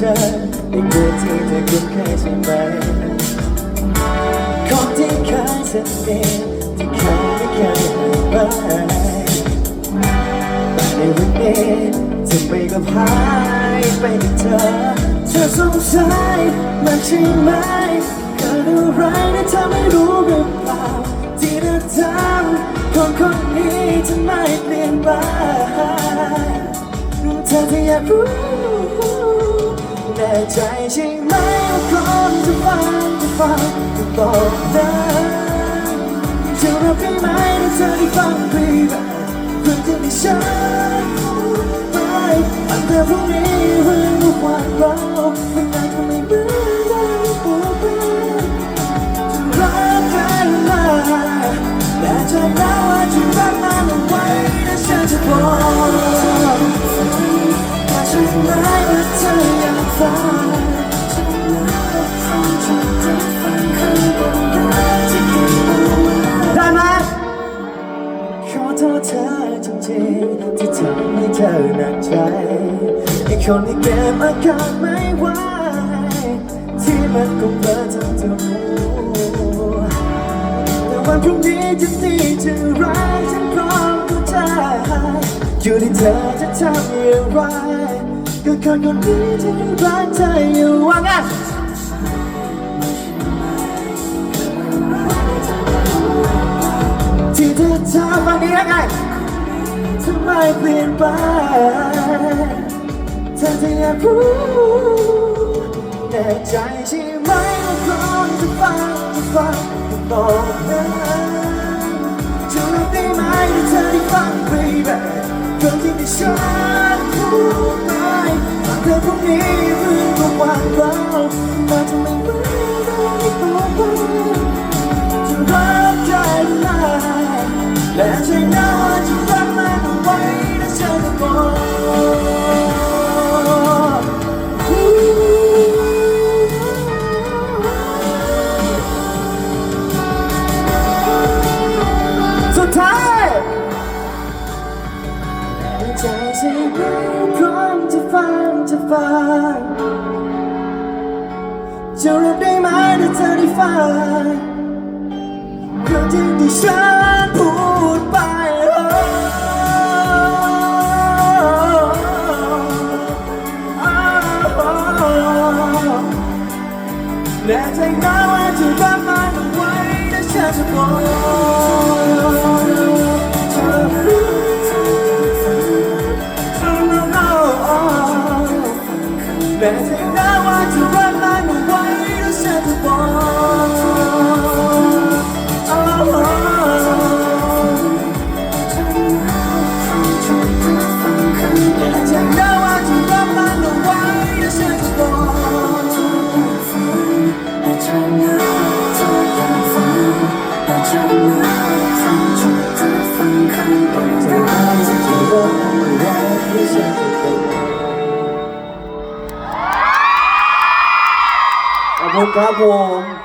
เธออีกเรื่องที่เธอคุ้นเคยใช่ไหมของที่เคยสัญญาที่เคยไม่เคยให้ไปแต่ในวันนี้เธอไม่กับหายไปกับเธอ เธอสงสัยมันใช่ไหมเกิดอะไรที่เธอไม่รู้หรือเปล่าที่เธอทำคนคนนี้ทำไมเปลี่ยนไปเธอที่อยากรู้ ใจใช่ไหมว่าคนจะฟังจะฟังก็บอกนะจะรับได้ไหมถ้าเธอได้ฟังเพลงเพื่อจะได้ฉันไปอันเธอพรุ่งนี้เพื่องทุกวันเราน เธอหนักใจไอ้คนที่เก็บอาการไม่ไหวที่มันคงเบลอทั้งตัวแต่วันพรุ่งนี้จะดีจะร้ายฉันพร้อมเข้าใจอยู่ที่เธอจะทำอย่างไรก็คนคนนี้ที่รักเธออยู่ว่าไงที่เธอทำวันนี้ยังไง ทำไมเปลี่ยนไปเธอจะอยากรู้แน่ใจใช่ไหมว่าคนจะฟังจะฟังก็บอกนะจะรับได้ไหมถ้าเธอได้ฟัง baby เรื่องที่ไม่ฉันพูดไปบางเธอพรุ่งนี้เรื่องของวันเรามันจะไม่เหมือนเดิมอีกต่อไปจะรักได้ไหมและใจนะว่าจะ พร้อมจะฟังจะฟังจะรับได้ไหมถ้าเธอได้ฟังเรื่องที่ที่ฉันพูดไปแน่ใจนะว่าจะรักมันเอาไว้และฉันจะบอก ครับผม